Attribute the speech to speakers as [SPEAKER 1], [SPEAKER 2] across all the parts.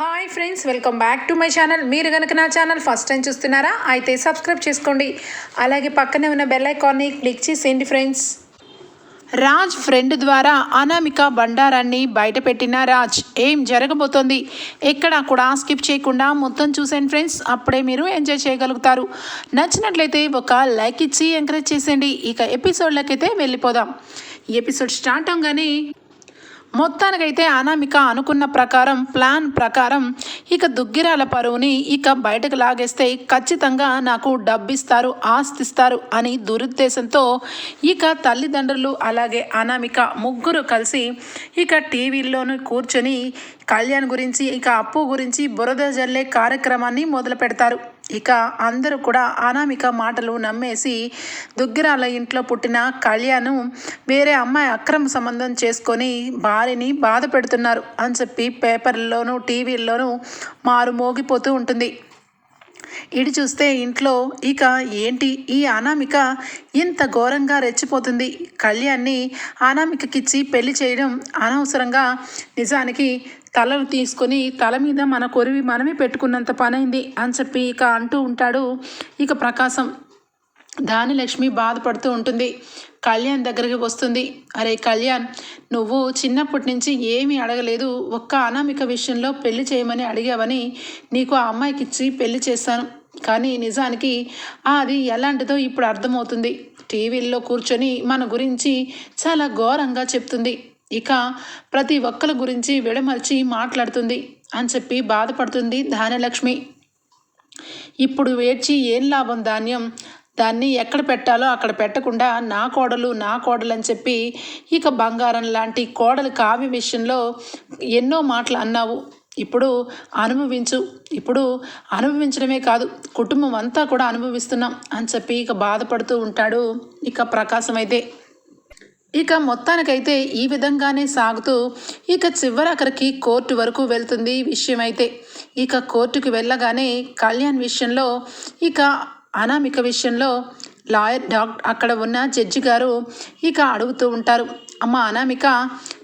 [SPEAKER 1] Hi friends welcome back to my channel మీరు కనుక నా ఛానల్ ఫస్ట్ టైం చూస్తున్నారా అయితే సబ్స్క్రైబ్ చేసుకోండి. అలాగే పక్కనే ఉన్న బెల్ ఐకాన్ని క్లిక్ చేసేయండి ఫ్రెండ్స్ రాజ్ ఫ్రెండ్ ద్వారా అనామిక బండారాన్ని బయటపెట్టిన రాజ్. ఏం జరగబోతోంది? ఎక్కడ కూడా స్కిప్ చేయకుండా మొత్తం చూసేయండి ఫ్రెండ్స్ అప్పుడే మీరు ఎంజాయ్ చేయగలుగుతారు. నచ్చినట్లయితే ఒక లైక్ ఇచ్చి ఎంకరేజ్ చేసేయండి. ఇక ఎపిసోడ్లకైతే వెళ్ళిపోదాం. ఎపిసోడ్ స్టార్ట్ అవగానే మొత్తానికైతే అనామిక అనుకున్న ప్రకారం ప్లాన్ ప్రకారం ఇక దుగ్గిరాల పరువుని ఇక బయటకు లాగేస్తే ఖచ్చితంగా నాకు డబ్బిస్తారు ఆస్తిస్తారు అని దురుద్దేశంతో ఇక తల్లిదండ్రులు అలాగే అనామిక ముగ్గురు కలిసి ఇక టీవీల్లోనూ కూర్చొని కళ్యాణ్ గురించి ఇక అప్పు గురించి బురద జల్లే కార్యక్రమాన్ని మొదలు పెడతారు ఇక అందరూ కూడా అనామిక మాటలు నమ్మేసి దుగ్గిరాల ఇంట్లో పుట్టిన కళ్యాణ్ వేరే అమ్మాయి అక్రమ సంబంధం చేసుకొని భార్యని బాధ పెడుతున్నారు అని చెప్పి పేపర్లోనూ టీవీల్లోనూ మారు మోగిపోతూ ఉంటుంది. ఇటు చూస్తే ఇంట్లో ఇక ఏంటి? ఈ అనామిక ఇంత ఘోరంగా రెచ్చిపోతుంది. కళ్యాణ్ని అనామికకిచ్చి పెళ్ళి చేయడం అనవసరంగా నిజానికి తలను తీసుకొని తల మీద మన కొరివి మనమే పెట్టుకున్నంత పనైంది అని చెప్పి ఇక అంటూ ఉంటాడు. ఇక ప్రకాశం దానిలక్ష్మి బాధపడుతూ ఉంటుంది. కళ్యాణ్ దగ్గరికి వస్తుంది. అరే కళ్యాణ్ నువ్వు చిన్నప్పటి నుంచి ఏమీ అడగలేదు. ఒక్క అనామిక విషయంలో పెళ్ళి చేయమని అడిగావని నీకు ఆ అమ్మాయికి ఇచ్చి పెళ్ళి చేశాను. కానీ నిజానికి అది ఎలాంటిదో ఇప్పుడు అర్థమవుతుంది. టీవీల్లో కూర్చొని మన గురించి చాలా ఘోరంగా చెప్తుంది. ఇక ప్రతి ఒక్కరి గురించి విడమర్చి మాట్లాడుతుంది అని చెప్పి బాధపడుతుంది ధాన్యలక్ష్మి. ఇప్పుడు వేడ్చి ఏం లాభం ధాన్యం? దాన్ని ఎక్కడ పెట్టాలో అక్కడ పెట్టకుండా నా కోడలు నా కోడలు అని చెప్పి ఇక బంగారం లాంటి కోడలు కావ్య విషయంలో ఎన్నో మాటలు అన్నావు. ఇప్పుడు అనుభవించు. ఇప్పుడు అనుభవించడమే కాదు కుటుంబం అంతా కూడా అనుభవిస్తున్నాం అని చెప్పి ఇక బాధపడుతూ ఉంటాడు ఇక ప్రకాశం అయితే. ఇక మొత్తానికైతే ఈ విధంగానే సాగుతూ ఇక చివరకరికి కోర్టు వరకు వెళ్తుంది విషయమైతే. విషయం అయితే ఇక కోర్టుకు వెళ్ళగానే కళ్యాణ్ విషయంలో ఇక అనామిక విషయంలో లాయర్ డాక్టర్ అక్కడ ఉన్న జడ్జి గారు ఇక అడుగుతూ ఉంటారు. అమ్మ అనామిక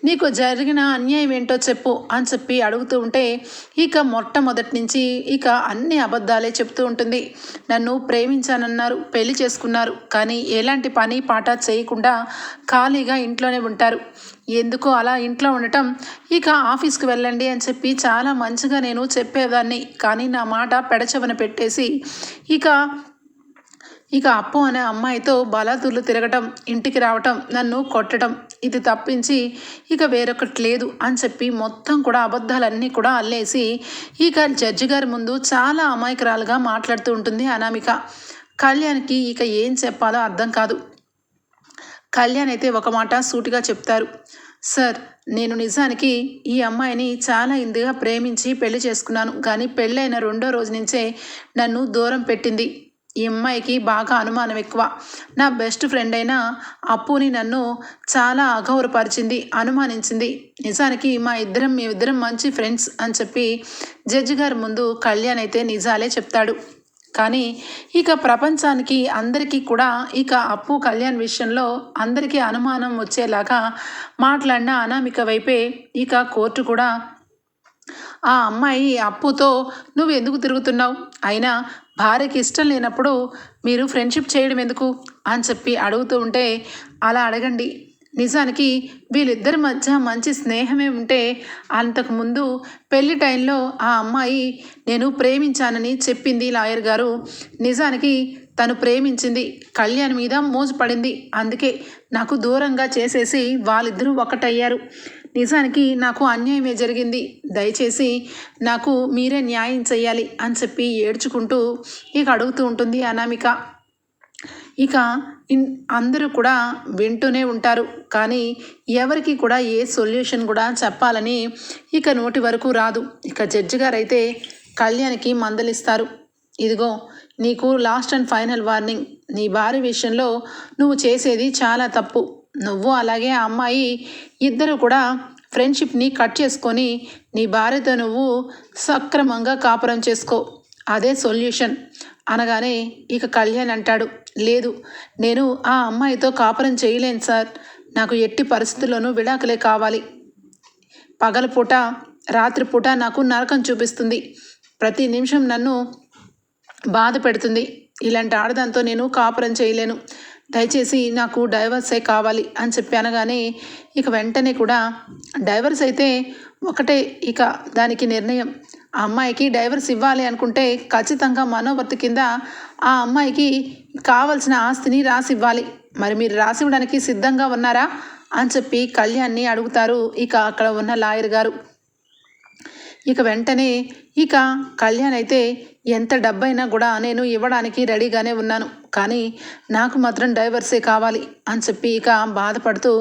[SPEAKER 1] నీకు జరిగిన అన్యాయం ఏంటో చెప్పు అని చెప్పి అడుగుతూ ఉంటే ఇక మొట్టమొదటి నుంచి ఇక అన్ని అబద్ధాలే చెప్తూ ఉంటుంది. నన్ను ప్రేమించానన్నారు పెళ్ళి చేసుకున్నారు కానీ ఎలాంటి పని పాట చేయకుండా ఖాళీగా ఇంట్లోనే ఉంటారు. ఎందుకు అలా ఇంట్లో ఉండటం ఇక ఆఫీస్కి వెళ్ళండి అని చెప్పి చాలా మంచిగా నేను చెప్పేదాన్ని కానీ నా మాట పెడచవన పెట్టేసి ఇక ఇక అప్పు అనే అమ్మాయితో బలాదుర్లు తిరగటం ఇంటికి రావటం నన్ను కొట్టడం ఇది తప్పించి ఇక వేరొకటి లేదు అని చెప్పి మొత్తం కూడా అబద్ధాలన్నీ కూడా అల్లేసి ఇక జడ్జి గారి ముందు చాలా అమాయకురాలుగా మాట్లాడుతూ ఉంటుంది అనామిక. కళ్యాణ్కి ఇక ఏం చెప్పాలో అర్థం కాదు. కళ్యాణ్ అయితే ఒక మాట సూటిగా చెప్తారు. సార్ నేను నిజానికి ఈ అమ్మాయిని చాలా ఇందుగా ప్రేమించి పెళ్ళి చేసుకున్నాను. కానీ పెళ్ళైన రెండో రోజు నుంచే నన్ను దూరం పెట్టింది. ఈ అమ్మాయికి బాగా అనుమానం ఎక్కువ. నా బెస్ట్ ఫ్రెండ్ అయిన అప్పుని నన్ను చాలా అగౌరవపరిచింది అనుమానించింది. నిజానికి మా ఇద్దరం మీ ఇద్దరం మంచి ఫ్రెండ్స్ అని చెప్పి జడ్జి గారి ముందు కళ్యాణ్ అయితే నిజాలే చెప్తాడు. కానీ ఇక ప్రపంచానికి అందరికీ కూడా ఇక అప్పు కళ్యాణ్ విషయంలో అందరికీ అనుమానం వచ్చేలాగా మాట్లాడిన అనామిక వైపే ఇక కోర్టు కూడా ఆ అమ్మాయి అప్పుతో నువ్వు ఎందుకు తిరుగుతున్నావు? అయినా భార్యకి ఇష్టం లేనప్పుడు మీరు ఫ్రెండ్షిప్ చేయడం ఎందుకు? అని చెప్పి అడుగుతూ ఉంటే అలా అడగండి. నిజానికి వీళ్ళిద్దరి మధ్య మంచి స్నేహమే ఉంటే అంతకుముందు పెళ్ళి టైంలో ఆ అమ్మాయి నేను ప్రేమించానని చెప్పింది లాయర్ గారు. నిజానికి తను ప్రేమించింది కళ్యాణ్ మీద మోజుపడింది అందుకే నాకు దూరంగా చేసేసి వాళ్ళిద్దరూ ఒకటయ్యారు. నిజానికి నాకు అన్యాయమే జరిగింది. దయచేసి నాకు మీరే న్యాయం చేయాలి అని చెప్పి ఏడ్చుకుంటూ ఇక అడుగుతూ ఉంటుంది అనామిక. ఇక ఇన్ అందరూ కూడా వింటూనే ఉంటారు. కానీ ఎవరికి కూడా ఏ సొల్యూషన్ కూడా చెప్పాలని ఇక నోటి వరకు రాదు. ఇక జడ్జి గారు అయితే కళ్యాణ్కి మందలిస్తారు. ఇదిగో నీకు లాస్ట్ అండ్ ఫైనల్ వార్నింగ్. నీ భార్య విషయంలో నువ్వు చేసేది చాలా తప్పు. నువ్వు అలాగే ఆ అమ్మాయి ఇద్దరు కూడా ఫ్రెండ్షిప్ని కట్ చేసుకొని నీ భార్యతో నువ్వు సక్రమంగా కాపురం చేసుకో. అదే సొల్యూషన్. అనగానే ఇక కళ్యాణ్ అంటాడు లేదు నేను ఆ అమ్మాయితో కాపురం చేయలేను సార్. నాకు ఎట్టి పరిస్థితుల్లోనూ విడాకులే కావాలి. పగలపూట రాత్రిపూట నాకు నరకం చూపిస్తుంది. ప్రతి నిమిషం నన్ను బాధ పెడుతుంది. ఇలాంటి ఆడదాంతో నేను కాపురం చేయలేను. దయచేసి నాకు డైవర్సే కావాలి అని చెప్పి అనగానే ఇక వెంటనే కూడా డైవర్స్ అయితే ఒకటే ఇక దానికి నిర్ణయం. ఆ అమ్మాయికి డైవర్స్ ఇవ్వాలి అనుకుంటే ఖచ్చితంగా మనోవర్తి కింద ఆ అమ్మాయికి కావలసిన ఆస్తిని రాసి ఇవ్వాలి. మరి మీరు రాసి ఇవ్వడానికి సిద్ధంగా ఉన్నారా? అని చెప్పి కళ్యాణ్ని అడుగుతారు ఇక అక్కడ ఉన్న లాయర్ గారు. ఇక వెంటనే ఇక కళ్యాణ్ అయితే ఎంత డబ్బైనా కూడా నేను ఇవ్వడానికి రెడీగానే ఉన్నాను. కానీ నాకు మాత్రం డైవర్సే కావాలి అని చెప్పి ఇక బాధపడుతూ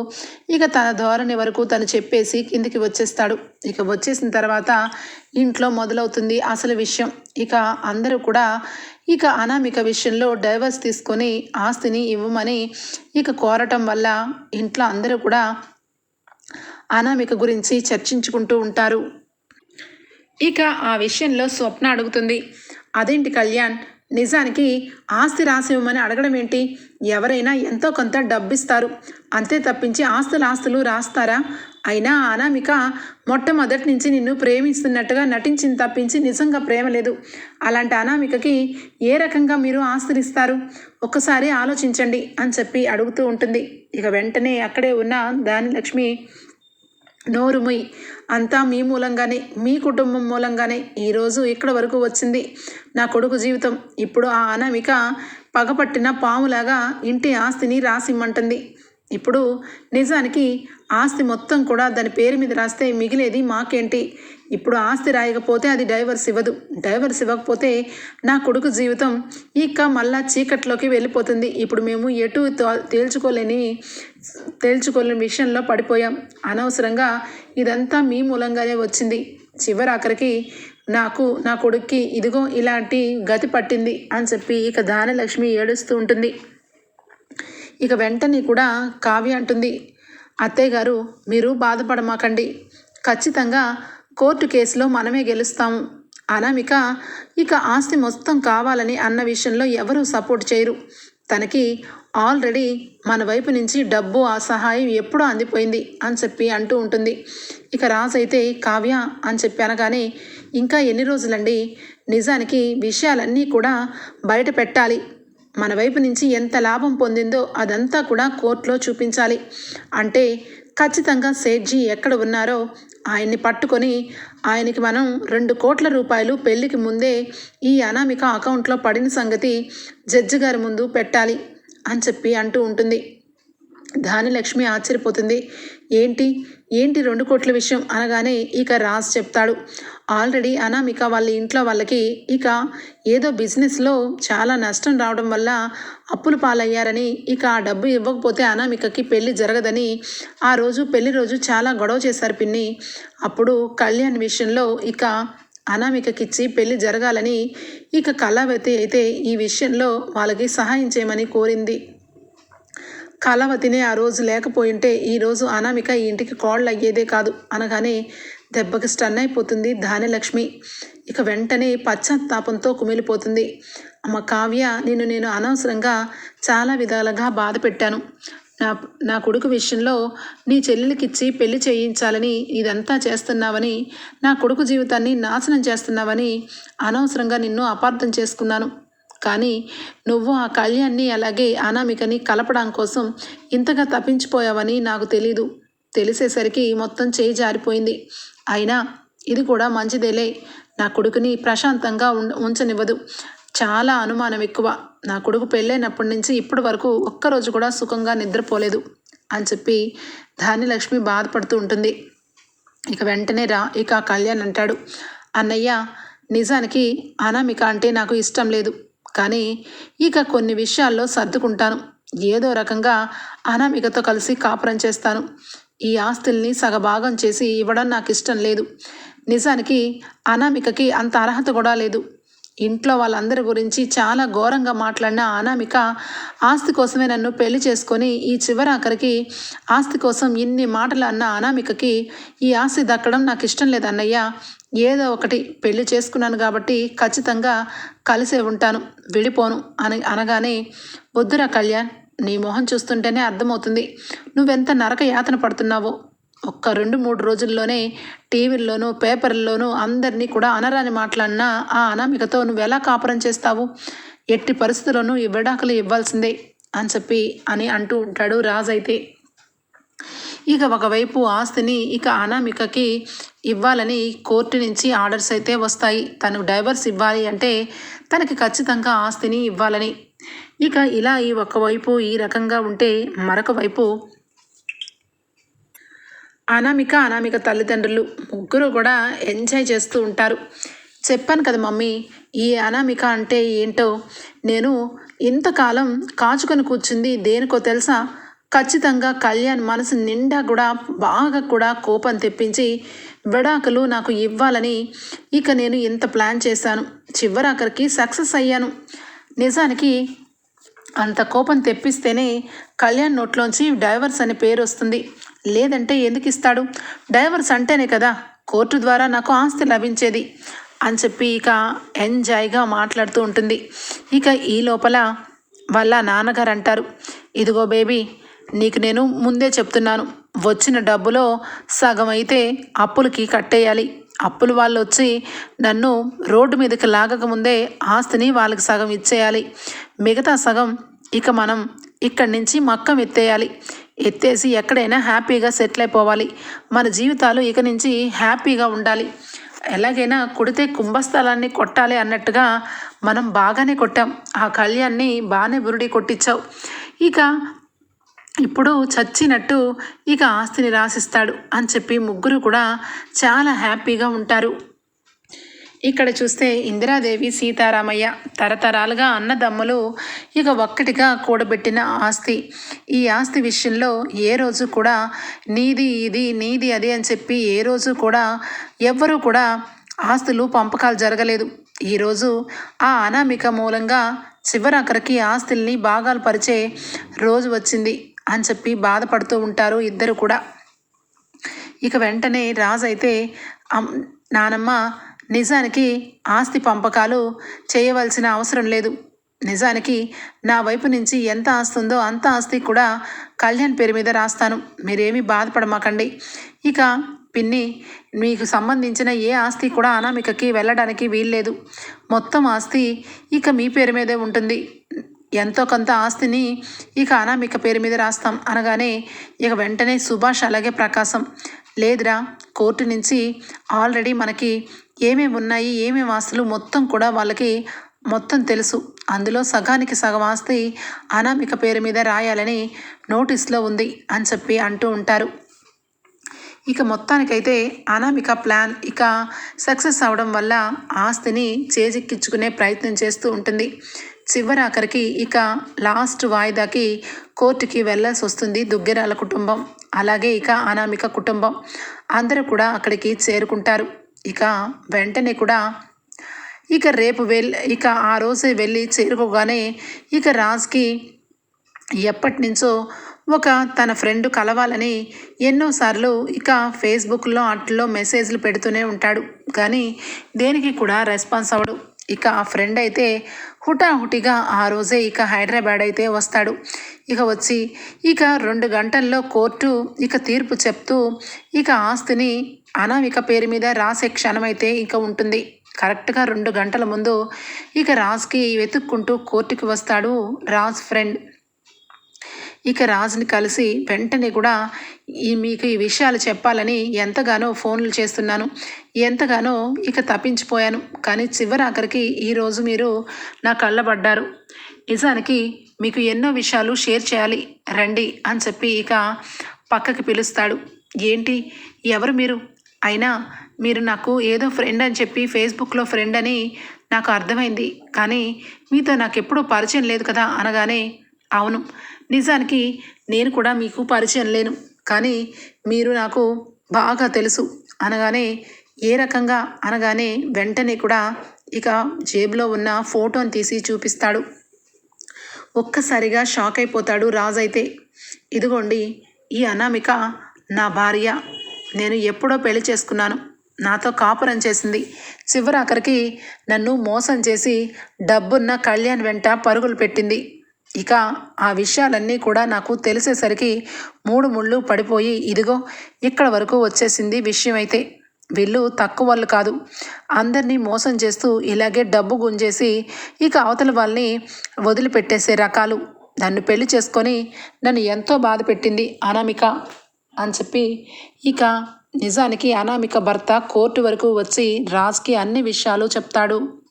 [SPEAKER 1] ఇక తన ధోరణి వరకు తను చెప్పేసి కిందికి వచ్చేస్తాడు. ఇక వచ్చేసిన తర్వాత ఇంట్లో మొదలవుతుంది అసలు విషయం. ఇక అందరూ కూడా ఇక అనామిక విషయంలో డైవర్స్ తీసుకొని ఆస్తిని ఇవ్వమని ఇక కోరటం వల్ల ఇంట్లో అందరూ కూడా అనామిక గురించి చర్చించుకుంటూ ఉంటారు. ఇక ఆ విషయంలో స్వప్న అడుగుతుంది. అదేంటి కళ్యాణ్? నిజానికి ఆస్తి రాసివ్వమని అడగడం ఏంటి? ఎవరైనా ఎంతో కొంత డబ్బిస్తారు. అంతే తప్పించి ఆస్తులు ఆస్తులు రాస్తారా? అయినా అనామిక మొట్టమొదటి నుంచి నిన్ను ప్రేమిస్తున్నట్టుగా నటించింది తప్పించి నిజంగా ప్రేమ లేదు. అలాంటి అనామికకి ఏ రకంగా మీరు ఆస్తులు ఇస్తారు ఒక్కసారి ఆలోచించండి అని చెప్పి అడుగుతూ ఉంటుంది. ఇక వెంటనే అక్కడే ఉన్న దాని లక్ష్మి నోరుముయ్. అంతా మీ మూలంగానే మీ కుటుంబం మూలంగానే ఈరోజు ఇక్కడ వరకు వచ్చింది. నా కొడుకు జీవితం ఇప్పుడు ఆ అనామిక పగపట్టిన పాములాగా ఇంటి ఆస్తిని రాసిమ్మంటుంది. ఇప్పుడు నిజానికి ఆస్తి మొత్తం కూడా దాని పేరు మీద రాస్తే మిగిలేది మాకేంటి? ఇప్పుడు ఆస్తి రాయకపోతే అది డైవర్స్ ఇవ్వదు. డైవర్స్ ఇవ్వకపోతే నా కొడుకు జీవితం ఇక మళ్ళా చీకట్లోకి వెళ్ళిపోతుంది. ఇప్పుడు మేము ఎటు తో- తేల్చుకోలేని తేల్చుకోలేని విషయంలో పడిపోయాం. అనవసరంగా ఇదంతా మీ మూలంగానే వచ్చింది. చివరాఖరికి నాకు నా కొడుక్కి ఇదిగో ఇలాంటి గతి పట్టింది అని చెప్పి ఇక దానలక్ష్మి ఏడుస్తూ ఉంటుంది. ఇక వెంటనే కూడా కావ్య అంటుంది అత్తయ్య గారు మీరు బాధపడమాకండి. ఖచ్చితంగా కోర్టు కేసులో మనమే గెలుస్తాము. అనామిక ఇక ఆస్తి మొత్తం కావాలని అన్న విషయంలో ఎవరూ సపోర్ట్ చేయరు. తనకి ఆల్రెడీ మన వైపు నుంచి డబ్బు ఆ సహాయం ఎప్పుడూ అందిపోయింది అని చెప్పి అంటూ ఉంటుంది. ఇక రాజు అయితే కావ్య అని చెప్పి అనగానే ఇంకా ఎన్ని రోజులండి? నిజానికి విషయాలన్నీ కూడా బయట పెట్టాలి. మన వైపు నుంచి ఎంత లాభం పొందిందో అదంతా కూడా కోర్టులో చూపించాలి. అంటే ఖచ్చితంగా సేట్జీ ఎక్కడ ఉన్నారో ఆయన్ని పట్టుకొని ఆయనకి మనం రెండు కోట్ల రూపాయలు పెళ్ళికి ముందే ఈ అనామిక అకౌంట్లో పడిన సంగతి జడ్జి గారి ముందు పెట్టాలి అని చెప్పి అంటూ ఉంటుంది. ధానిలక్ష్మి ఆశ్చర్యపోతుంది. ఏంటి? ఏంటి రెండు కోట్ల విషయం? అనగానే ఇక రాజ్ చెప్తాడు. ఆల్రెడీ అనామిక వాళ్ళ ఇంట్లో వాళ్ళకి ఇక ఏదో బిజినెస్లో చాలా నష్టం రావడం వల్ల అప్పులు పాలయ్యారని ఇక ఆ డబ్బు ఇవ్వకపోతే అనామికకి పెళ్ళి జరగదని ఆ రోజు పెళ్ళి రోజు చాలా గొడవ చేశారు పిన్ని. అప్పుడు కళ్యాణ్ విషయంలో ఇక అనామికకిచ్చి పెళ్ళి జరగాలని ఇక కళావతి అయితే ఈ విషయంలో వాళ్ళకి సహాయం చేయమని కోరింది. కళావతిని ఆ రోజు లేకపోయింటే ఈరోజు అనామిక ఈ ఇంటికి కోళ్ళు అయ్యేదే కాదు అనగానే దెబ్బకి స్టన్ అయిపోతుంది ధాన్యలక్ష్మి. ఇక వెంటనే పశ్చాత్తాపంతో కుమిలిపోతుంది. అమ్మ కావ్య నిన్ను నేను అనవసరంగా చాలా విధాలుగా బాధ పెట్టాను. నా నా కొడుకు విషయంలో నీ చెల్లెలికిచ్చి పెళ్ళి చేయించాలని ఇదంతా చేస్తున్నావని నా కొడుకు జీవితాన్ని నాశనం చేస్తున్నావని అనవసరంగా నిన్ను అపార్థం చేసుకున్నాను. కానీ నువ్వు ఆ కళ్యాణ్ని అలాగే అనామికని కలపడం కోసం ఇంతగా తప్పించిపోయావని నాకు తెలీదు. తెలిసేసరికి మొత్తం చేయి జారిపోయింది. అయినా ఇది కూడా మంచిదేలే. నా కొడుకుని ప్రశాంతంగా ఉం ఉంచనివ్వదు. చాలా అనుమానం ఎక్కువ. నా కొడుకు పెళ్ళైనప్పటి నుంచి ఇప్పటి వరకు ఒక్కరోజు కూడా సుఖంగా నిద్రపోలేదు అని చెప్పి ధాన్యలక్ష్మి బాధపడుతూ ఉంటుంది. ఇక వెంటనే రా ఇక కళ్యాణ్ అంటాడు. అన్నయ్య నిజానికి అనామిక అంటే నాకు ఇష్టం లేదు. కానీ ఇక కొన్ని విషయాల్లో సర్దుకుంటాను. ఏదో రకంగా అనామికతో కలిసి కాపురం చేస్తాను. ఈ ఆస్తుల్ని సగభాగం చేసి ఇవ్వడం నాకు ఇష్టం లేదు. నిజానికి అనామికకి అంత అర్హత కూడా లేదు. ఇంట్లో వాళ్ళందరి గురించి చాలా ఘోరంగా మాట్లాడిన అనామిక ఆస్తి కోసమే నన్ను పెళ్ళి చేసుకొని ఈ చివరాఖరికి ఆస్తి కోసం ఇన్ని మాటలు అన్న అనామికకి ఈ ఆస్తి దక్కడం నాకు ఇష్టం లేదు అన్నయ్య. ఏదో ఒకటి పెళ్ళి చేసుకున్నాను కాబట్టి ఖచ్చితంగా కలిసే ఉంటాను. విడిపోను అని అనగానే వద్దురా కళ్యాణ్ నీ మొహం చూస్తుంటేనే అర్థమవుతుంది. నువ్వెంత నరక యాతన పడుతున్నావో. ఒక్క రెండు మూడు రోజుల్లోనే టీవీల్లోనూ పేపర్లోనూ అందరినీ కూడా అనరాని మాట్లాడినా ఆ అనామికతో నువ్వు ఎలా కాపురం చేస్తావు? ఎట్టి పరిస్థితుల్లోనూ ఈ విడాకులు ఇవ్వాల్సిందే అని చెప్పి అని అంటూ ఉంటాడు రాజు అయితే. ఇక ఒకవైపు ఆస్తిని ఇక అనామికకి ఇవ్వాలని కోర్టు నుంచి ఆర్డర్స్ అయితే వస్తాయి. తను డైవర్స్ ఇవ్వాలి అంటే తనకి ఖచ్చితంగా ఆస్తిని ఇవ్వాలని ఇక ఇలా ఈ ఒకవైపు ఈ రకంగా ఉంటే మరొక వైపు అనామిక అనామిక తల్లిదండ్రులు ముగ్గురు కూడా ఎంజాయ్ చేస్తూ ఉంటారు. చెప్పాను కదా మమ్మీ ఈ అనామిక అంటే ఏంటో? నేను ఇంతకాలం కాచుకొని కూర్చుంది దేనికో తెలుసా? ఖచ్చితంగా కళ్యాణ్ మనసు నిండా కూడా బాగా కూడా కోపం తెప్పించి విడాకులు నాకు ఇవ్వాలని ఇక నేను ఇంత ప్లాన్ చేశాను. చివరాఖరికి సక్సెస్ అయ్యాను. నిజానికి అంత కోపం తెప్పిస్తేనే కళ్యాణ్ నోట్లోంచి డైవర్స్ అనే పేరు వస్తుంది. లేదంటే ఎందుకు ఇస్తాడు? డైవర్స్ అంటేనే కదా కోర్టు ద్వారా నాకు ఆస్తి లభించేది అని చెప్పి ఇక ఎంజాయ్గా మాట్లాడుతూ ఉంటుంది. ఇక ఈ లోపల వాళ్ళ నాన్నగారు అంటారు ఇదిగో బేబీ నీకు నేను ముందే చెప్తున్నాను వచ్చిన డబ్బులో సగం అయితే అప్పులకి కట్టేయాలి. అప్పులు వాళ్ళు వచ్చి నన్ను రోడ్డు మీదకి లాగకముందే ఆస్తిని వాళ్ళకి సగం ఇచ్చేయాలి. మిగతా సగం ఇక మనం ఇక్కడి నుంచి మక్కం ఎత్తేయాలి. ఎత్తేసి ఎక్కడైనా హ్యాపీగా సెటిల్ అయిపోవాలి. మన జీవితాలు ఇక నుంచి హ్యాపీగా ఉండాలి. ఎలాగైనా కొడితే కుంభస్థలాన్ని కొట్టాలి అన్నట్టుగా మనం బాగానే కొట్టాం. ఆ కళ్యాణ్ని బాగానే బురుడి కొట్టించావు. ఇక ఇప్పుడు చచ్చినట్టు ఇక ఆస్తిని రాసిస్తాడు అని చెప్పి ముగ్గురు కూడా చాలా హ్యాపీగా ఉంటారు. ఇక్కడ చూస్తే ఇందిరాదేవి సీతారామయ్య తరతరాలుగా అన్నదమ్ములు ఇక ఒక్కటిగా కూడబెట్టిన ఆస్తి. ఈ ఆస్తి విషయంలో ఏ రోజు కూడా నీది ఇది నీది అది అని చెప్పి ఏ రోజు కూడా ఎవ్వరూ కూడా ఆస్తులు పంపకాలు జరగలేదు. ఈరోజు ఆ అనామిక మూలంగా చివరాఖరికి ఆస్తుల్ని భాగాలు పరిచే రోజు వచ్చింది. అని చెప్పి బాధపడుతూ ఉంటారు ఇద్దరు కూడా. ఇక వెంటనే రాజు అయితే నానమ్మ నిజానికి ఆస్తి పంపకాలు చేయవలసిన అవసరం లేదు. నిజానికి నా వైపు నుంచి ఎంత ఆస్తి ఉందో అంత ఆస్తి కూడా కళ్యాణ్ పేరు మీద రాస్తాను. మీరేమీ బాధపడమాకండి. ఇక పిన్ని మీకు సంబంధించిన ఏ ఆస్తి కూడా అనామికకి వెళ్ళడానికి వీల్లేదు. మొత్తం ఆస్తి ఇక మీ పేరు మీదే ఉంటుంది. ఎంతో కొంత ఆస్తిని ఇక అనామిక పేరు మీద రాస్తాం అనగానే ఇక వెంటనే సుభాష్ అలాగే ప్రకాశం లేదురా కోర్టు నుంచి ఆల్రెడీ మనకి ఏమేమి ఉన్నాయి ఏమేమి ఆస్తులు మొత్తం కూడా వాళ్ళకి మొత్తం తెలుసు. అందులో సగానికి సగం ఆస్తి అనామిక పేరు మీద రాయాలని నోటీస్లో ఉంది అని చెప్పి అంటూ ఉంటారు. ఇక మొత్తానికైతే అనామిక ప్లాన్ ఇక సక్సెస్ అవడం వల్ల ఆస్తిని చేజిక్కించుకునే ప్రయత్నం చేస్తూ ఉంటుంది. చివరాఖరికి ఇక లాస్ట్ వాయిదాకి కోర్టుకి వెళ్ళాల్సి వస్తుంది దుగ్గెరాల కుటుంబం. అలాగే ఇక అనామిక కుటుంబం. అందరూ కూడా అక్కడికి చేరుకుంటారు. ఇక వెంటనే కూడా ఇక రేపు వెళ్ళి ఇక ఆ రోజే వెళ్ళి చేరుకోగానే ఇక రాజ్కి ఎప్పటి నుంచో ఒక తన ఫ్రెండ్ కలవాలని ఎన్నోసార్లు ఇక ఫేస్బుక్లో అట్లో మెసేజ్లు పెడుతూనే ఉంటాడు. కానీ దేనికి కూడా రెస్పాన్స్ అవ్వడు. ఇక ఆ ఫ్రెండ్ అయితే హుటాహుటిగా ఆ రోజే ఇక హైదరాబాద్ అయితే వస్తాడు. ఇక వచ్చి ఇక రెండు గంటల్లో కోర్టు ఇక తీర్పు చెప్తూ ఇక ఆస్తిని అనామిక పేరు మీద రాసే క్షణం అయితే ఇక ఉంటుంది. కరెక్ట్గా రెండు గంటల ముందు ఇక రాజ్కి వెతుక్కుంటూ కోర్టుకి వస్తాడు రాజ్ ఫ్రెండ్ ఇక రాజుని కలిసి వెంటనే కూడా ఈ మీకు ఈ విషయాలు చెప్పాలని ఎంతగానో ఫోన్లు చేస్తున్నాను. ఎంతగానో ఇక తప్పించిపోయాను. కానీ చివరాఖరికి ఈరోజు మీరు నా కళ్ళబడ్డారు. నిజానికి మీకు ఎన్నో విషయాలు షేర్ చేయాలి. రండి అని చెప్పి ఇక పక్కకి పిలుస్తాడు. ఏంటి? ఎవరు మీరు? అయినా మీరు నాకు ఏదో ఫ్రెండ్ అని చెప్పి ఫేస్బుక్లో ఫ్రెండ్ అని నాకు అర్థమైంది. కానీ మీతో నాకు ఎప్పుడూ పరిచయం లేదు కదా అనగానే అవును నిజానికి నేను కూడా మీకు పరిచయం లేను కానీ మీరు నాకు బాగా తెలుసు. అనగానే ఏ రకంగా అనగానే వెంటనే కూడా ఇక జేబులో ఉన్న ఫోటోని తీసి చూపిస్తాడు. ఒక్కసారిగా షాక్ అయిపోతాడు రాజు అయితే. ఇదిగోండి ఈ అనామిక నా భార్య. నేను ఎప్పుడో పెళ్ళి చేసుకున్నాను. నాతో కాపురం చేసింది. చివరాఖరికి నన్ను మోసం చేసి డబ్బున్న కళ్యాణ్ వెంట పరుగులు పెట్టింది. ఇక ఆ విషయాలన్నీ కూడా నాకు తెలిసేసరికి మూడు ముళ్ళు పడిపోయి ఇదిగో ఇక్కడ వరకు వచ్చేసింది విషయం అయితే వీళ్ళు తక్కువ వాళ్ళు కాదు. అందరినీ మోసం చేస్తూ ఇలాగే డబ్బు గుంజేసి ఇక అవతల వాళ్ళని వదిలిపెట్టేసే రకాలు. నన్ను పెళ్ళి చేసుకొని నన్ను ఎంతో బాధ పెట్టింది అనామిక అని చెప్పి ఇక నిజానికి అనామిక భర్త కోర్టు వరకు వచ్చి రాజ్కి అన్ని విషయాలు చెప్తాడు.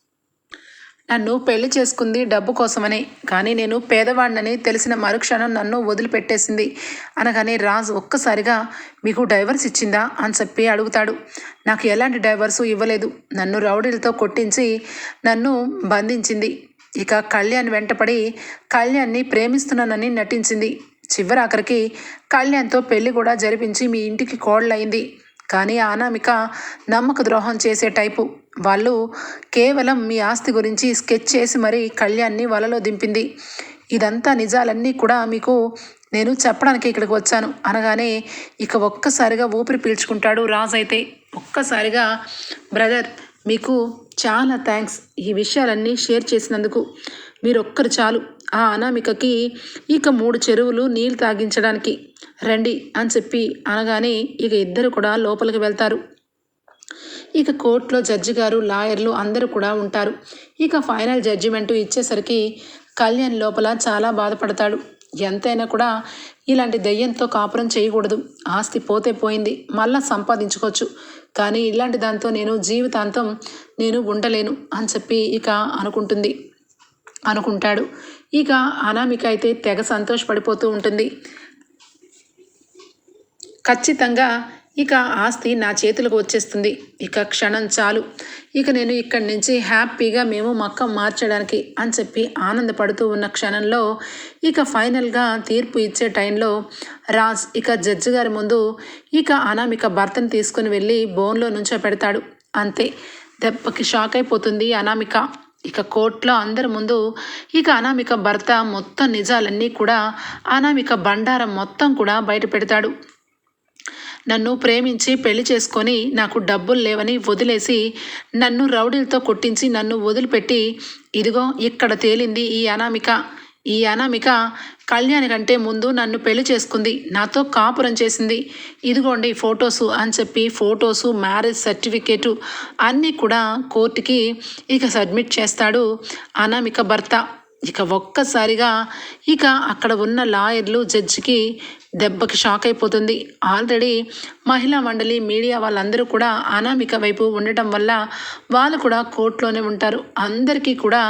[SPEAKER 1] నన్ను పెళ్ళి చేసుకుంది డబ్బు కోసమని. కానీ నేను పేదవాడినని తెలిసిన మరుక్షణం నన్ను వదిలిపెట్టేసింది. అనగానే రాజ్ ఒక్కసారిగా మీకు డైవర్స్ ఇచ్చిందా? అని చెప్పి అడుగుతాడు. నాకు ఎలాంటి డైవర్సు ఇవ్వలేదు. నన్ను రౌడీలతో కొట్టించి నన్ను బంధించింది. ఇక కళ్యాణ్ వెంటపడి కళ్యాణ్ని ప్రేమిస్తున్నానని నటించింది. చివరాఖరికి కళ్యాణ్తో పెళ్ళి కూడా జరిపించి మీ ఇంటికి కోడలైంది కానీ అనామిక నమ్మక ద్రోహం చేసే టైపు. వాళ్ళు కేవలం మీ ఆస్తి గురించి స్కెచ్ చేసి మరీ కళ్యాణ్ని వలలో దింపింది. ఇదంతా నిజాలన్నీ కూడా మీకు నేను చెప్పడానికి ఇక్కడికి వచ్చాను. అనగానే ఇక ఒక్కసారిగా ఊపిరి పీల్చుకుంటాడు రాజ్ అయితే. ఒక్కసారిగా బ్రదర్ మీకు చాలా థ్యాంక్స్ ఈ విషయాలన్నీ షేర్ చేసినందుకు. మీరు ఒక్కరు చాలు. ఆ అనామికకి ఇక మూడు చెరువులు నీళ్ళు తాగించడానికి రండి అని చెప్పి అనగానే ఇక ఇద్దరు కూడా లోపలికి వెళ్తారు. ఇక కోర్టులో జడ్జి గారు లాయర్లు అందరూ కూడా ఉంటారు. ఇక ఫైనల్ జడ్జిమెంటు ఇచ్చేసరికి కళ్యాణ్ లోపల చాలా బాధపడతాడు. ఎంతైనా కూడా ఇలాంటి దెయ్యంతో కాపురం చేయకూడదు. ఆస్తి పోతే పోయింది. మళ్ళా సంపాదించుకోవచ్చు. కానీ ఇలాంటి దాంతో నేను జీవితాంతం నేను ఉండలేను అని చెప్పి ఇక అనుకుంటుంది. అనుకుంటాడు. ఇక అనామిక అయితే తెగ సంతోషపడిపోతూ ఉంటుంది. ఖచ్చితంగా ఇక ఆస్తి నా చేతులకు వచ్చేస్తుంది. ఇక క్షణం చాలు. ఇక నేను ఇక్కడి నుంచి హ్యాపీగా మేము మక్కం మార్చడానికి అని చెప్పి ఆనందపడుతూ ఉన్న క్షణంలో ఇక ఫైనల్గా తీర్పు ఇచ్చే టైంలో రాజ్ ఇక జడ్జి గారి ముందు ఇక అనామిక భర్తను తీసుకుని వెళ్ళి బోన్లో నుంచో పెడతాడు. అంతే. దెబ్బకి షాక్ అయిపోతుంది అనామిక. ఇక కోర్టులో అందరి ముందు ఇక అనామిక భర్త మొత్తం నిజాలన్నీ కూడా అనామిక బండారం మొత్తం కూడా బయట పెడతాడు. నన్ను ప్రేమించి పెళ్ళి చేసుకొని నాకు డబ్బులు లేవని వదిలేసి నన్ను రౌడీలతో కొట్టించి నన్ను వదిలిపెట్టి ఇదిగో ఇక్కడ తేలింది ఈ అనామిక. ఈ అనామిక కళ్యాణి కంటే ముందు నన్ను పెళ్ళి చేసుకుంది నాతో కాపురం చేసింది. ఇదిగోండి ఫొటోసు అని చెప్పి ఫొటోసు మ్యారేజ్ సర్టిఫికేటు అన్నీ కూడా కోర్టుకి ఇక సబ్మిట్ చేస్తాడు అనామిక భర్త. ఇక ఒక్కసారిగా ఇక అక్కడ ఉన్న లాయర్లు జడ్జికి దెబ్బకి షాక్ అయిపోతుంది. ఆల్రెడీ మహిళా మండలి మీడియా వాళ్ళందరూ కూడా అనామిక వైపు ఉండటం వల్ల వాళ్ళు కూడా కోర్టులోనే ఉంటారు. అందరికీ కూడా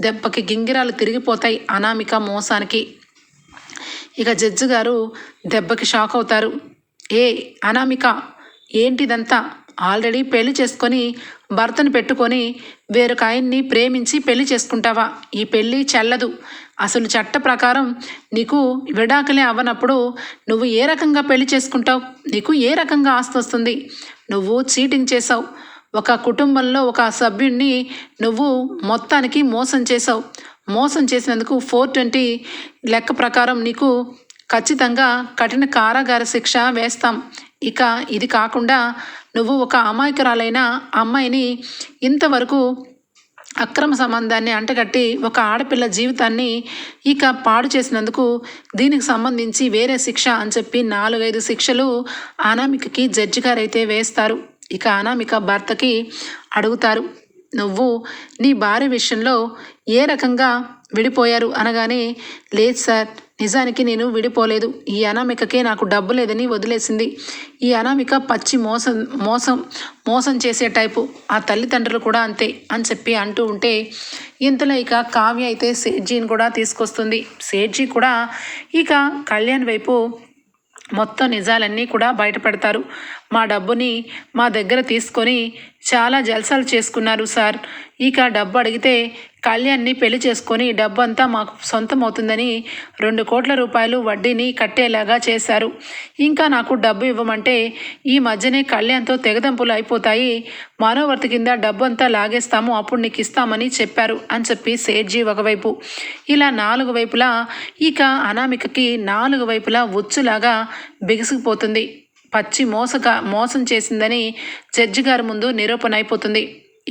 [SPEAKER 1] దెబ్బకి గింగిరాలు తిరిగిపోతాయి అనామిక మోసానికి. ఇక జడ్జి గారు దెబ్బకి షాక్ అవుతారు. ఏ అనామిక ఏంటిదంతా? ఆల్రెడీ పెళ్ళి చేసుకొని భర్తను పెట్టుకొని వేరొక ఆయన్ని ప్రేమించి పెళ్ళి చేసుకుంటావా? ఈ పెళ్ళి చెల్లదు. అసలు చట్ట ప్రకారం నీకు విడాకులే అవ్వనప్పుడు నువ్వు ఏ రకంగా పెళ్ళి చేసుకుంటావు? నీకు ఏ రకంగా ఆస్తి వస్తుంది? నువ్వు చీటింగ్ చేసావు ఒక కుటుంబంలో ఒక సభ్యుడిని నువ్వు మొత్తానికి మోసం చేసావు మోసం చేసినందుకు ఫోర్ ట్వంటీ లెక్క ప్రకారం నీకు ఖచ్చితంగా కఠిన కారాగార శిక్ష వేస్తాం. ఇక ఇది కాకుండా నువ్వు ఒక అమాయకురాలైన అమ్మాయిని ఇంతవరకు అక్రమ సంబంధాన్ని అంటగట్టి ఒక ఆడపిల్ల జీవితాన్ని ఇక పాడు చేసినందుకు దీనికి సంబంధించి వేరే శిక్ష అని చెప్పి నాలుగైదు శిక్షలు అనామికకి జడ్జి గారైతే వేస్తారు. ఇక అనామిక భర్తకి అడుగుతారు. నువ్వు నీ భార్య విషయంలో ఏ రకంగా విడిపోయారు అనగానే లేదు సార్ నిజానికి నేను విడిపోలేదు. ఈ అనామికకే నాకు డబ్బు లేదని వదిలేసింది. ఈ అనామిక పచ్చి మోసం మోసం మోసం చేసే టైపు. ఆ తల్లిదండ్రులు కూడా అంతే అని చెప్పి అంటూ ఉంటే ఇంతలో ఇక కావ్య అయితే సేట్జీని కూడా తీసుకొస్తుంది. సేట్జీ కూడా ఇక కళ్యాణ్ వైపు మొత్తం నిజాలన్నీ కూడా బయటపెడతారు. మా డబ్బుని మా దగ్గర తీసుకొని చాలా జల్సాలు చేసుకున్నారు సార్. ఇక డబ్బు అడిగితే కళ్యాణ్ని పెళ్ళి చేసుకొని డబ్బు అంతా మాకు సొంతం అవుతుందని రెండు కోట్ల రూపాయలు వడ్డీని కట్టేలాగా చేశారు. ఇంకా నాకు డబ్బు ఇవ్వమంటే ఈ మధ్యనే కళ్యాణ్తో తెగదంపులు అయిపోతాయి. మానవర్తి కింద డబ్బు అంతా లాగేస్తాము అప్పుడు నీకు ఇస్తామని చెప్పారు అని చెప్పి సేట్జీ ఒకవైపు. ఇలా నాలుగు వైపులా ఇక అనామికకి నాలుగు వైపులా ఉచ్చులాగా బిగుసుకుపోతుంది. పచ్చి మోసగా మోసం చేసిందని జడ్జి గారి ముందు నిరూపణ అయిపోతుంది.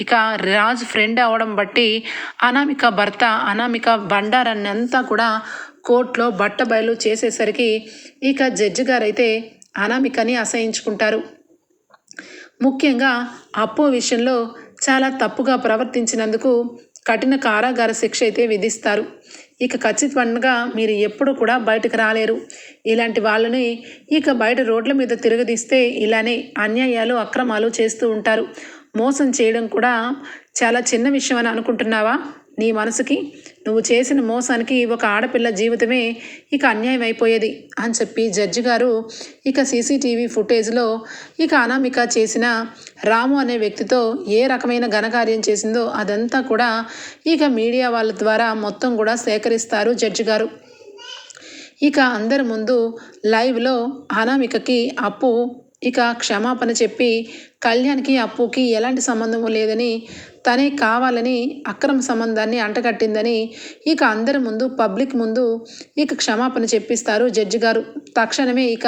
[SPEAKER 1] ఇక రాజ్ ఫ్రెండ్ అవడం బట్టి అనామిక భర్త అనామిక బండారాన్ని అంతా కూడా కోర్టులో బట్ట బయలు చేసేసరికి ఇక జడ్జి గారైతే అనామికని అసహించుకుంటారు. ముఖ్యంగా అప్పు విషయంలో చాలా తప్పుగా ప్రవర్తించినందుకు కఠిన కారాగార శిక్ష అయితే విధిస్తారు. ఇక ఖచ్చితంగా మీరు ఎప్పుడు కూడా బయటకు రాలేరు. ఇలాంటి వాళ్ళని ఇక బయట రోడ్ల మీద తిరగదీస్తే ఇలానే అన్యాయాలు అక్రమాలు చేస్తూ ఉంటారు. మోసం చేయడం కూడా చాలా చిన్న విషయం అని అనుకుంటున్నావా? నీ మనసుకి నువ్వు చేసిన మోసానికి ఒక ఆడపిల్ల జీవితమే ఇక అన్యాయం అయిపోయేది అని చెప్పి జడ్జి గారు ఇక సీసీటీవీ ఫుటేజ్లో ఇక అనామిక చేసిన రాము అనే వ్యక్తితో ఏ రకమైన ఘనకార్యం చేసిందో అదంతా కూడా ఇక మీడియా వాళ్ళ ద్వారా మొత్తం కూడా సేకరిస్తారు జడ్జి గారు. ఇక అందరి ముందు లైవ్లో అనామికకి అప్పు ఇక క్షమాపణ చెప్పి కళ్యాణ్కి అప్పుకి ఎలాంటి సంబంధము లేదని తనే కావాలని అక్రమ సంబంధాన్ని అంటగట్టిందని ఇక అందరి ముందు పబ్లిక్ ముందు ఇక క్షమాపణ చెప్పిస్తారు జడ్జి గారు. తక్షణమే ఇక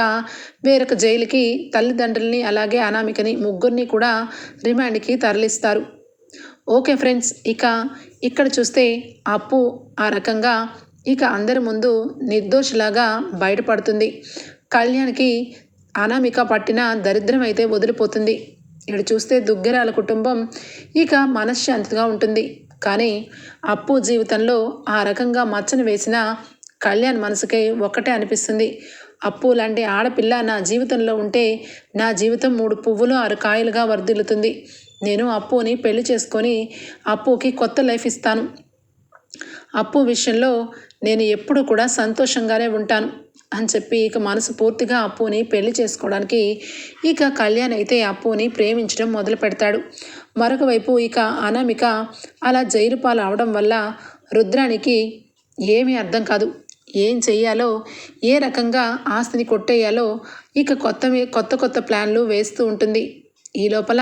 [SPEAKER 1] వేరొక జైలుకి తల్లిదండ్రుల్ని అలాగే అనామికని ముగ్గురిని కూడా రిమాండ్కి తరలిస్తారు. ఓకే ఫ్రెండ్స్ ఇక ఇక్కడ చూస్తే అప్పు ఆ రకంగా ఇక అందరి ముందు నిర్దోషిలాగా బయటపడుతుంది. కళ్యాణ్కి అనామిక పట్టిన దరిద్రం అయితే వదిలిపోతుంది. ఇక్కడ చూస్తే దుగ్గరాల కుటుంబం ఇక మనశ్శాంతిగా ఉంటుంది. కానీ అప్పు జీవితంలో ఆ రకంగా మచ్చను వేసిన కళ్యాణ్ మనసుకై ఒక్కటే అనిపిస్తుంది. అప్పు లాంటి ఆడపిల్ల నా జీవితంలో ఉంటే నా జీవితం మూడు పువ్వులు ఆరు కాయలుగా వర్ధిల్లుతుంది. నేను అప్పుని పెళ్ళి చేసుకొని అప్పుకి కొత్త లైఫ్ ఇస్తాను. అప్పు విషయంలో నేను ఎప్పుడు కూడా సంతోషంగానే ఉంటాను అని చెప్పి ఇక మనసు పూర్తిగా అప్పుని పెళ్ళి చేసుకోవడానికి ఇక కళ్యాణ్ అయితే అప్పుని ప్రేమించడం మొదలు పెడతాడు. మరొక వైపు ఇక అనామిక అలా జైలు పాలు అవడం వల్ల రుద్రానికి ఏమీ అర్థం కాదు. ఏం చెయ్యాలో ఏ రకంగా ఆస్తిని కొట్టేయాలో ఇక కొత్త కొత్త కొత్త ప్లాన్లు వేస్తూ ఉంటుంది. ఈ లోపల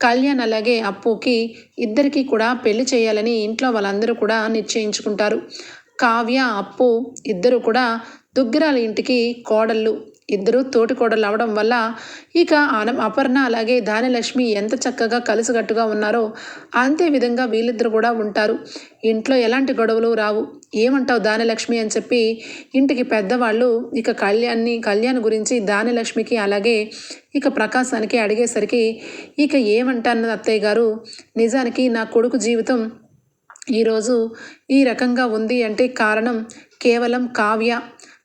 [SPEAKER 1] కళ్యాణ్ అలాగే అప్పుకి ఇద్దరికీ కూడా పెళ్ళి చేయాలని ఇంట్లో వాళ్ళందరూ కూడా నిశ్చయించుకుంటారు. కావ్య అప్పు ఇద్దరు కూడా దుగ్గిరాల ఇంటికి కోడళ్ళు. ఇద్దరు తోటి కోడళ్ళు అవడం వల్ల ఇక అన అపర్ణ అలాగే ధాన్యలక్ష్మి ఎంత చక్కగా కలిసికట్టుగా ఉన్నారో అంతే విధంగా వీళ్ళిద్దరు కూడా ఉంటారు. ఇంట్లో ఎలాంటి గొడవలు రావు. ఏమంటావు దానిలక్ష్మి అని చెప్పి ఇంటికి పెద్దవాళ్ళు ఇక కళ్యాణ్ని కళ్యాణ్ గురించి దానిలక్ష్మికి అలాగే ఇక ప్రకాశానికి అడిగేసరికి ఇక ఏమంటాను అత్తయ్య గారు? నిజానికి నా కొడుకు జీవితం ఈరోజు ఈ రకంగా ఉంది అంటే కారణం కేవలం కావ్య.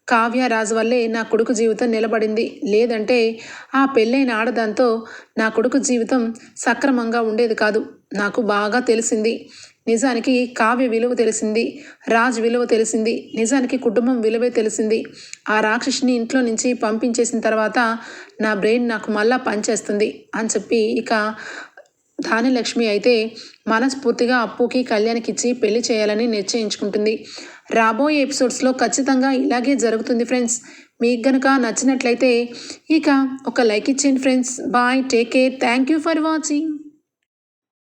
[SPEAKER 1] కావ్య రాజు వల్లే నా కొడుకు జీవితం నిలబడింది. లేదంటే ఆ పెళ్ళైన ఆడదాంతో నా కొడుకు జీవితం సక్రమంగా ఉండేది కాదు. నాకు బాగా తెలిసింది. నిజానికి కావ్య విలువ తెలిసింది. రాజ్ విలువ తెలిసింది. నిజానికి కుటుంబం విలువే తెలిసింది. ఆ రాక్షసిని ఇంట్లో నుంచి పంపించేసిన తర్వాత నా బ్రెయిన్ నాకు మళ్ళా పనిచేస్తుంది అని చెప్పి ఇక ధాన్యలక్ష్మి అయితే మనస్ఫూర్తిగా అప్పుకి కళ్యాణ్కిచ్చి పెళ్ళి చేయాలని నిశ్చయించుకుంటుంది. రాబోయే ఎపిసోడ్స్లో ఖచ్చితంగా ఇలాగే జరుగుతుంది ఫ్రెండ్స్. మీకు గనుక నచ్చినట్లయితే ఇక ఒక లైక్ ఇచ్చేయండి friends. Bye take care. Thank you for watching.